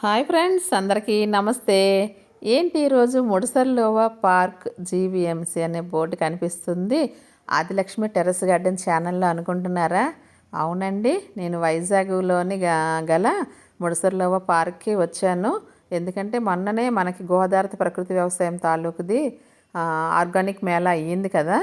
Hi friends అందరికీ నమస్తే. ఏంటి ఈరోజు ముడసర్లోవా పార్క్ జీవీఎంసీ అనే బోర్డు కనిపిస్తుంది. ఆదిలక్ష్మి టెర్రస్ గార్డెన్ ఛానల్లో అనుకుంటున్నారా? అవునండి నేను వైజాగ్లోని గల ముడసర్లోవా పార్క్కి వచ్చాను. ఎందుకంటే మొన్ననే మనకి గోదావరి ప్రకృతి వ్యవసాయం తాలూకుది ఆర్గానిక్ మేళా అయ్యింది కదా.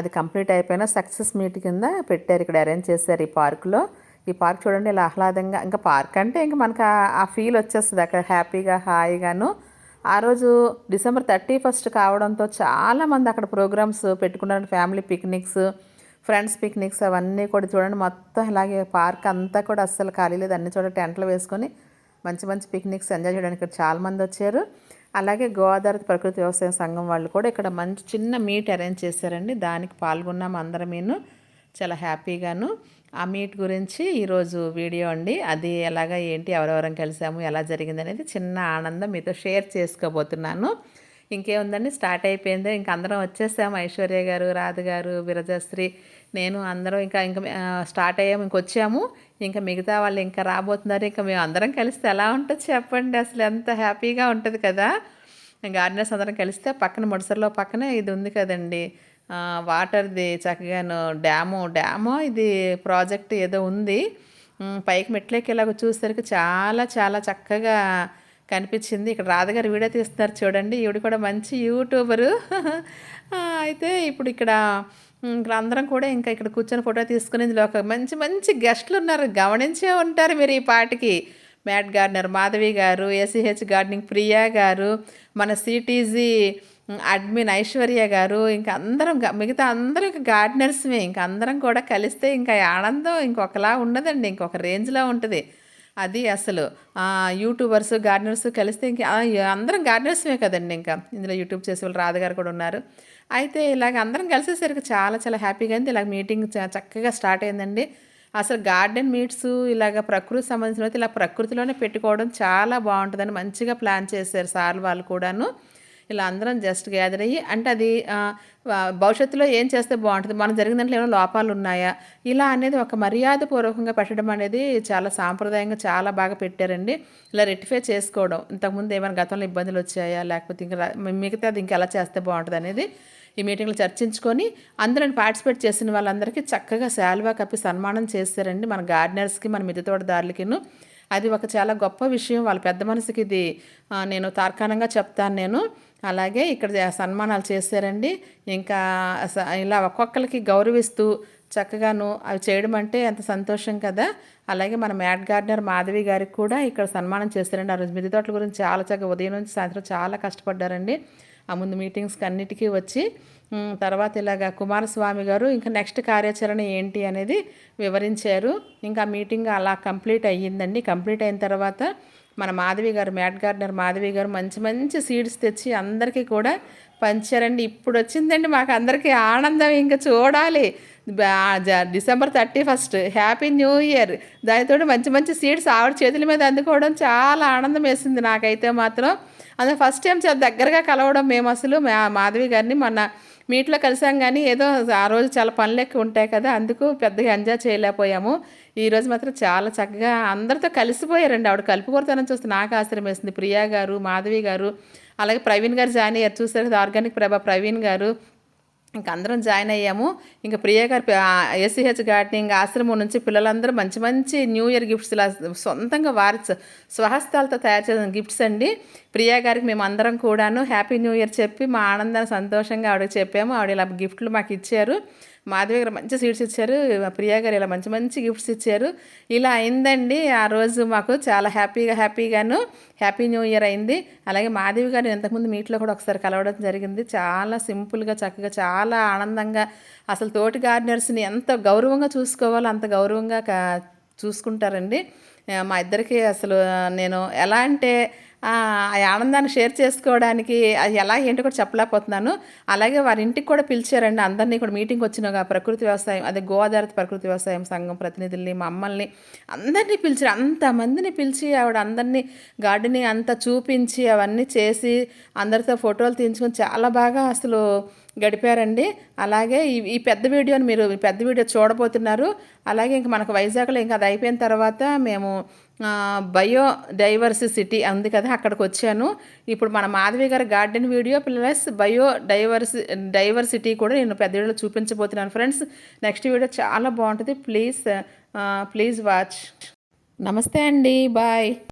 అది కంప్లీట్ అయిపోయిన సక్సెస్ మీట్ కింద పెట్టారు ఇక్కడ అరేంజ్ చేశారు ఈ పార్కులో. ఈ పార్క్ చూడండి ఇలా ఆహ్లాదంగా ఇంకా పార్క్ అంటే ఇంకా మనకు ఆ- ఫీల్ వచ్చేస్తుంది అక్కడ హ్యాపీగా హాయిగాను. ఆ రోజు డిసెంబర్ థర్టీ ఫస్ట్ కావడంతో చాలామంది అక్కడ ప్రోగ్రామ్స్ పెట్టుకున్నారు ఫ్యామిలీ పిక్నిక్స్ ఫ్రెండ్స్ పిక్నిక్స్ అవన్నీ కూడా చూడండి మొత్తం ఇలాగే పార్క్ అంతా కూడా అస్సలు ఖాళీ లేదు అన్ని చోట్ల టెంట్లు వేసుకొని మంచి మంచి పిక్నిక్స్ ఎంజాయ్ చేయడానికి ఇక్కడ చాలామంది వచ్చారు. అలాగే గోదావరి ప్రకృతి వ్యవసాయ సంఘం వాళ్ళు కూడా ఇక్కడ మంచి చిన్న మీట్ అరేంజ్ చేశారండి దానికి పాల్గొన్నాము అందరమేను చాలా హ్యాపీగాను. ఆ మీట్ గురించి ఈరోజు వీడియో అండి. అది ఎలాగా ఏంటి ఎవరెవరం కలిసాము ఎలా జరిగింది అనేది చిన్న ఆనందం మీతో షేర్ చేసుకోబోతున్నాను. ఇంకేముందండి స్టార్ట్ అయిపోయింది. ఇంక అందరం వచ్చేసాము. ఐశ్వర్య గారు రాధ గారు విరజశ్రీ నేను అందరం ఇంకా ఇంకా స్టార్ట్ అయ్యాము ఇంక వచ్చాము. ఇంకా మిగతా వాళ్ళు ఇంకా రాబోతున్నారు. ఇంకా మేము అందరం కలిస్తే ఎలా ఉంటుంది చెప్పండి. అసలు ఎంత హ్యాపీగా ఉంటుంది కదా. గార్డెనర్స్ అందరం కలిస్తే పక్కన ముడసర్లో పక్కనే ఇది ఉంది కదండి. వాటర్ది చక్కగాను డ్యాము డ్యాము ఇది ప్రాజెక్ట్ ఏదో ఉంది. పైకి మెట్లకి ఇలాగ చూసేసరికి చాలా చాలా చక్కగా కనిపించింది. ఇక్కడ రాధగారు వీడియో తీస్తున్నారు చూడండి. ఈవిడ కూడా మంచి యూట్యూబరు. అయితే ఇప్పుడు ఇక్కడ ఇక్కడ అందరం కూడా ఇంకా ఇక్కడ కూర్చొని ఫోటో తీసుకునేందులో ఒక మంచి మంచి గెస్ట్లు ఉన్నారు. గమనించే ఉంటారు మీరు ఈ పాటికి. మ్యాట్ గార్డనర్ మాధవి గారు ఏసీహెచ్ గార్డెనింగ్ ప్రియా గారు మన సిటీజీ అడ్మిన్ ఐశ్వర్య గారు ఇంకా అందరం మిగతా అందరూ ఇంకా గార్డెనర్స్మే ఇంకా అందరం కూడా కలిస్తే ఇంకా ఆనందం ఇంకొకలా ఉండదండి ఇంకొక రేంజ్లో ఉంటుంది. అది అసలు. యూట్యూబర్స్ గార్డెనర్స్ కలిస్తే ఇంకా అందరం గార్డెనర్స్మే కదండి ఇంకా. ఇందులో యూట్యూబ్ చేసే వాళ్ళు రాధగారు కూడా ఉన్నారు. అయితే ఇలాగ అందరం కలిసేసరికి చాలా చాలా హ్యాపీగా అయింది. ఇలాగ మీటింగ్ చక్కగా స్టార్ట్ అయిందండి. అసలు గార్డెన్ మీట్స్ ఇలాగ ప్రకృతి సంబంధించిన ఇలా ప్రకృతిలోనే పెట్టుకోవడం చాలా బాగుంటుందని మంచిగా ప్లాన్ చేశారు సార్ వాళ్ళు కూడాను. ఇలా అందరం జస్ట్ గ్యాదర్ అయ్యి అంటే అది భవిష్యత్తులో ఏం చేస్తే బాగుంటుంది? మనం జరిగిన దాంట్లో ఏమైనా లోపాలు ఉన్నాయా? ఇలా అనేది ఒక మర్యాదపూర్వకంగా పెట్టడం అనేది చాలా సాంప్రదాయంగా చాలా బాగా పెట్టారండి. ఇలా రెక్టిఫై చేసుకోవడం ఇంతకుముందు ఏమైనా గతంలో ఇబ్బందులు వచ్చాయా? లేకపోతే ఇంకా మిగతాది ఇంకా ఎలా చేస్తే బాగుంటుంది అనేది ఈ మీటింగ్లో చర్చించుకొని అందులో పార్టిసిపేట్ చేసిన వాళ్ళందరికీ చక్కగా శాలువా కప్పి సన్మానం చేశారండి మన గార్డెనర్స్కి మన మిద్దె తోటదారులకిను అది ఒక చాలా గొప్ప విషయం. వాళ్ళ పెద్ద మనసుకి ఇది నేను తార్కాణంగా చెప్తాను నేను. అలాగే ఇక్కడ సన్మానాలు చేశారండి. ఇంకా స- ఇలా ఒక్కొక్కరికి గౌరవిస్తూ చక్కగాను అవి చేయడం అంటే ఎంత సంతోషం కదా. అలాగే మన మ్యాట్ గార్డెనర్ మాధవి గారికి కూడా ఇక్కడ సన్మానం చేశారండి. ఆ రోజు మిద్దె తోటల గురించి చాలా చక్కగా ఉదయం నుంచి సాయంత్రం చాలా కష్టపడ్డారండి. ఆ ముందు మీటింగ్స్కి అన్నిటికీ వచ్చి తర్వాత ఇలాగ కుమారస్వామి గారు ఇంకా నెక్స్ట్ కార్యాచరణ ఏంటి అనేది వివరించారు. ఇంకా మీటింగ్ అలా కంప్లీట్ అయ్యిందండి. కంప్లీట్ అయిన తర్వాత మన మాధవి గారు మ్యాట్ గార్డెనర్ మాధవి గారు మంచి మంచి సీడ్స్ తెచ్చి అందరికీ కూడా పంచారండి. ఇప్పుడు వచ్చిందండి మాకు అందరికీ ఆనందం. ఇంకా చూడాలి. December thirty first happy new year దానితో మంచి మంచి సీడ్స్ ఆవిడ చేతుల మీద అందుకోవడం చాలా ఆనందం వేసింది నాకైతే మాత్రం. అందులో ఫస్ట్ టైం చాలా దగ్గరగా కలవడం మేము అసలు మా- మాధవి గారిని మొన్న మీట్లో కలిసాం కానీ ఏదో ఆ రోజు చాలా పనులు ఎక్కువ ఉంటాయి కదా అందుకు పెద్దగా ఎంజాయ్ చేయలేకపోయాము. ఈరోజు మాత్రం చాలా చక్కగా అందరితో కలిసిపోయారండి. ఆవిడ కలుపుకొరతనం చూస్తే నాకు ఆశ్చర్యం ప్రియా గారు మాధవి గారు అలాగే ప్రవీణ్ గారు జాయిన్ అయ్యారు. చూసారు కదా ఆర్గానిక్ ప్రభా ప్రవీణ్ గారు ఇంకా అందరం జాయిన్ అయ్యాము. ఇంకా ప్రియ గారు ఎస్సీహెచ్ గార్డెనింగ్ ఆశ్రమం నుంచి పిల్లలందరూ మంచి మంచి న్యూ ఇయర్ గిఫ్ట్స్ ఇలా సొంతంగా వారి స్వహస్తాలతో తయారు చేసిన గిఫ్ట్స్ అండి. ప్రియా గారికి మేము అందరం కూడాను హ్యాపీ న్యూ ఇయర్ చెప్పి మా ఆనందాన్ని సంతోషంగా ఆవిడకి చెప్పాము. ఆవిడ ఇలా గిఫ్ట్లు మాకు ఇచ్చారు. మాధవి గారు మంచి సీట్స్ ఇచ్చారు ప్రియా గారు ఇలా మంచి మంచి గిఫ్ట్స్ ఇచ్చారు. ఇలా అయిందండి. ఆ రోజు మాకు చాలా హ్యాపీగా హ్యాపీగాను హ్యాపీ న్యూ ఇయర్ అయింది. అలాగే మాధవి గారు ఇంతకుముందు మీట్లో కూడా ఒకసారి కలవడం జరిగింది. చాలా సింపుల్గా చక్కగా చాలా ఆనందంగా అసలు తోటి గార్డెనర్స్ని ఎంత గౌరవంగా చూసుకోవాలో అంత గౌరవంగా చూసుకుంటారండి. మా ఇద్దరికి అసలు నేను ఎలా అంటే ఆ ఆనందాన్ని షేర్ చేసుకోవడానికి ఎలా ఏంటో కూడా చెప్పలేకపోతున్నాను. అలాగే వారి ఇంటికి కూడా పిలిచారండి. అందరినీ కూడా మీటింగ్ వచ్చిన ప్రకృతి వ్యవసాయం అదే గోదావరి ప్రకృతి వ్యవసాయం సంఘం ప్రతినిధుల్ని మమ్మల్ని అందరినీ పిలిచారు. అంతమందిని పిలిచి ఆవిడ అందరినీ గార్డెనింగ్ అంతా చూపించి అవన్నీ చేసి అందరితో ఫోటోలు తీయించుకొని చాలా బాగా అసలు గడిపారండి. అలాగే ఈ ఈ పెద్ద వీడియోని మీరు పెద్ద వీడియో చూడబోతున్నారు. అలాగే ఇంక మనకు వైజాగ్లో ఇంకా అది అయిపోయిన తర్వాత మేము బయో డైవర్సిటీ ఉంది కదా అక్కడికి వచ్చాను. ఇప్పుడు మన మాధవి గారి garden video plus biodiversity diversity కూడా నేను పెద్ద వీడియోలో చూపించబోతున్నాను ఫ్రెండ్స్. నెక్స్ట్ వీడియో చాలా బాగుంటుంది. Please please watch. నమస్తే అండి. బాయ్.